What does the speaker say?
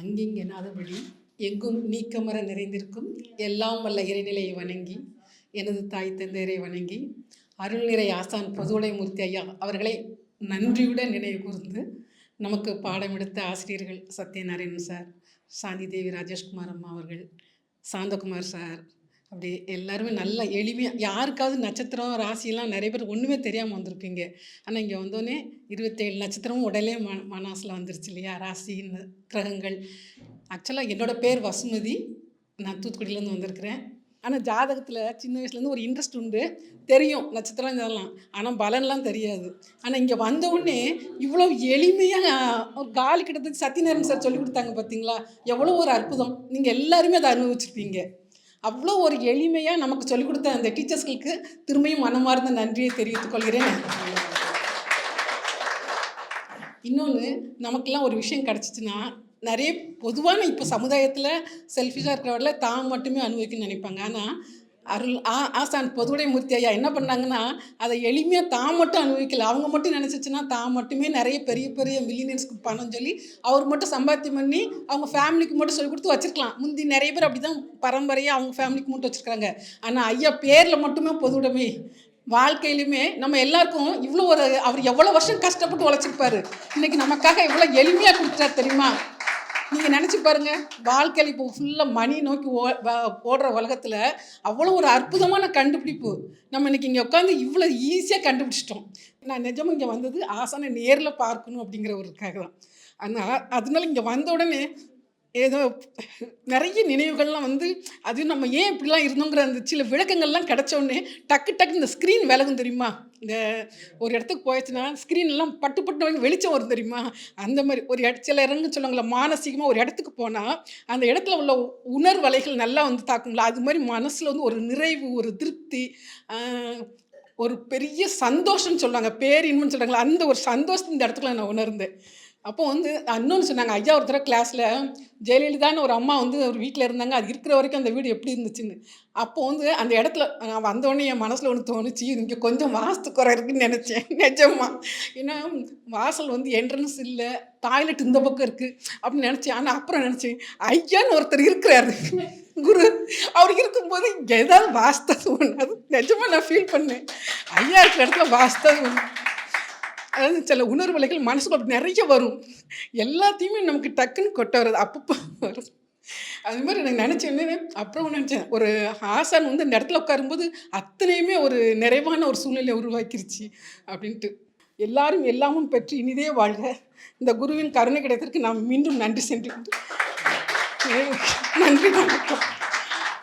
அங்கிங்கெனாதபடி எங்கும் நீக்கமர நிறைந்திருக்கும் எல்லாம் வல்ல இறைநிலையை வணங்கி எனது தாய் தந்தையரை வணங்கி அருள்நிறை ஆசான் பொதுவுடைமூர்த்தி ஐயா அவர்களை நன்றியுடன் நினைவு கூர்ந்து நமக்கு பாடம் எடுத்த ஆசிரியர்கள் சத்யநாராயணன் சார் சாந்தி தேவி ராஜேஷ்குமார் அம்மா அவர்கள் சாந்தகுமார் சார் அப்படி எல்லாருமே நல்லா எளிமையாக யாருக்காவது நட்சத்திரம் ராசியெல்லாம் நிறைய பேர் ஒன்றுமே தெரியாமல் வந்திருப்பீங்க. ஆனால் இங்கே வந்தோடனே இருபத்தேழு நட்சத்திரமும் உடலே ம மனசில் வந்துருச்சு இல்லையா? ராசி கிரகங்கள். ஆக்சுவலாக என்னோட பேர் வசுமதி. நான் தூத்துக்குடியிலேருந்து வந்திருக்கிறேன். ஆனால் ஜாதகத்தில் சின்ன வயசுலேருந்து ஒரு இன்ட்ரெஸ்ட் உண்டு. தெரியும் நட்சத்திரம் இதெல்லாம். ஆனால் பலன்லாம் தெரியாது. ஆனால் இங்கே வந்தவுடனே இவ்வளோ எளிமையாக ஒரு காலி கிட்டத்தட்ட சத்யநாராயணன் சார் சொல்லி கொடுத்தாங்க பார்த்தீங்களா எவ்வளோ ஒரு அற்புதம். நீங்கள் எல்லாருமே அதை அனுபவிச்சிருப்பீங்க. அவ்வளோ ஒரு எளிமையாக நமக்கு சொல்லிக் கொடுத்த அந்த டீச்சர்ஸ்களுக்கு திரும்பியும் மனமார்ந்த நன்றியை தெரிவித்துக் கொள்கிறேன். இன்னொன்று நமக்கெல்லாம் ஒரு விஷயம் கிடச்சிச்சின்னா நிறைய பொதுவான இப்போ சமுதாயத்தில் செல்ஃபிஷாக இருக்கிறவர்கள தான் மட்டுமே அனுபவிக்கணும்னு நினைப்பாங்க. ஆனால் அருள் ஆ ஆசான் பொதுவுடை மூர்த்தி ஐயா என்ன பண்ணாங்கன்னா அதை எளிமையாக தான் மட்டும் அனுபவிக்கல. அவங்க மட்டும் நினச்சிச்சுன்னா தான் மட்டுமே நிறைய பெரிய பெரிய மில்லியனர்ஸ்க்கு பணம் சொல்லி அவர் மட்டும் சம்பாத்தியம் பண்ணி அவங்க ஃபேமிலிக்கு மட்டும் சொல்லி கொடுத்து வச்சிருக்கலாம். முந்தி நிறைய பேர் அப்படி தான் பரம்பரையாக அவங்க ஃபேமிலிக்கு மட்டும் வச்சுருக்காங்க ஆனால் ஐயா பேரில் மட்டுமே பொதுவுடைமை. வாழ்க்கையிலுமே நம்ம எல்லாருக்கும் இவ்வளோ ஒரு அவர் எவ்வளோ வருஷம் கஷ்டப்பட்டு உழைச்சிருப்பாரு. இன்னைக்கு நமக்காக எவ்வளோ எளிமையாக கொடுத்துட்டார் தெரியுமா? நீங்கள் நினச்சி பாருங்கள் வாழ்க்கையில் இப்போ ஃபுல்லாக மணி நோக்கி ஓ ஓடுற உலகத்தில் அவ்வளோ ஒரு அற்புதமான கண்டுபிடிப்பு. நம்ம இன்றைக்கி இங்கே உட்காந்து இவ்வளோ ஈஸியாக கண்டுபிடிச்சிட்டோம். நான் நிஜமாக இங்கே வந்தது ஆசானை நேரில் பார்க்கணும் அப்படிங்கிற ஒருக்காக தான் அதனால் அதனால இங்கே வந்த உடனே ஏதோ நிறைய நினைவுகள்லாம் வந்து அது நம்ம ஏன் இப்படிலாம் இருந்தோங்கிற அந்த சில விளக்கங்கள்லாம் கிடச்சோடனே டக்கு டக்கு இந்த ஸ்க்ரீன் விலகும் தெரியுமா? இந்த ஒரு இடத்துக்கு போயிடுச்சுன்னா ஸ்க்ரீன்லாம் பட்டு பட்டு வாங்கி வெளிச்சம் வரும் தெரியுமா? அந்த மாதிரி ஒரு இட சில இடங்கள் சொல்லுவாங்களே மானசீகமாக ஒரு இடத்துக்கு போனால் அந்த இடத்துல உள்ள உணர்வலைகள் நல்லா வந்து தாக்குங்களா அது மாதிரி மனசில் வந்து ஒரு நிறைவு ஒரு திருப்தி ஒரு பெரிய சந்தோஷம்னு சொல்லுவாங்க. பேரின்மைன்னு சொல்கிறாங்களா அந்த ஒரு சந்தோஷம் இந்த இடத்துல நான் உணர்ந்தேன். அப்போ வந்து இன்னொன்று சொன்னாங்க ஐயா ஒரு தடவை கிளாஸில் ஜெயலலிதான்னு ஒரு அம்மா வந்து ஒரு வீட்டில் இருந்தாங்க அது இருக்கிற வரைக்கும் அந்த வீடு எப்படி இருந்துச்சுன்னு. அப்போ வந்து அந்த இடத்துல நான் வந்தோடனே என் மனசில் ஒன்று தோணுச்சு இங்கே கொஞ்சம் வாஸ்து குறை இருக்குன்னு நினச்சேன். நிஜமா. ஏன்னா வாசல் வந்து என்ட்ரன்ஸ் இல்லை டாய்லெட் இந்த பக்கம் இருக்குது அப்படின்னு நினச்சேன். ஆனால் அப்புறம் நினச்சேன் ஐயான்னு ஒருத்தர் இருக்கிறாரு. குரு அவர் இருக்கும்போது இங்கே ஏதாவது வாஸ்தது ஒன்று அது நிஜமாக நான் ஃபீல் பண்ணேன். ஐயா இருக்கிற இடத்துல வாஸ்தது ஒன்று அதாவது சில உணர்வலைகள் மனசுக்கு அப்படி நிறைய வரும். எல்லாத்தையுமே நமக்கு டக்குன்னு கொட்ட வருது அப்பப்போ வரும். அது மாதிரி எனக்கு நினச்சேன். அப்புறம் நினச்சேன். ஒரு ஆசான் வந்து இந்த இடத்துல உட்காரும்போது அத்தனையுமே ஒரு நிறைவான ஒரு சூழ்நிலையை உருவாக்கிருச்சு அப்படின்ட்டு. எல்லாரும் எல்லாமும் பெற்று இனிதே வாழ்க. இந்த குருவின் கருணை கிடைத்ததற்கு நாம் மீண்டும் நன்றி சென்று நன்றி வணக்கம்.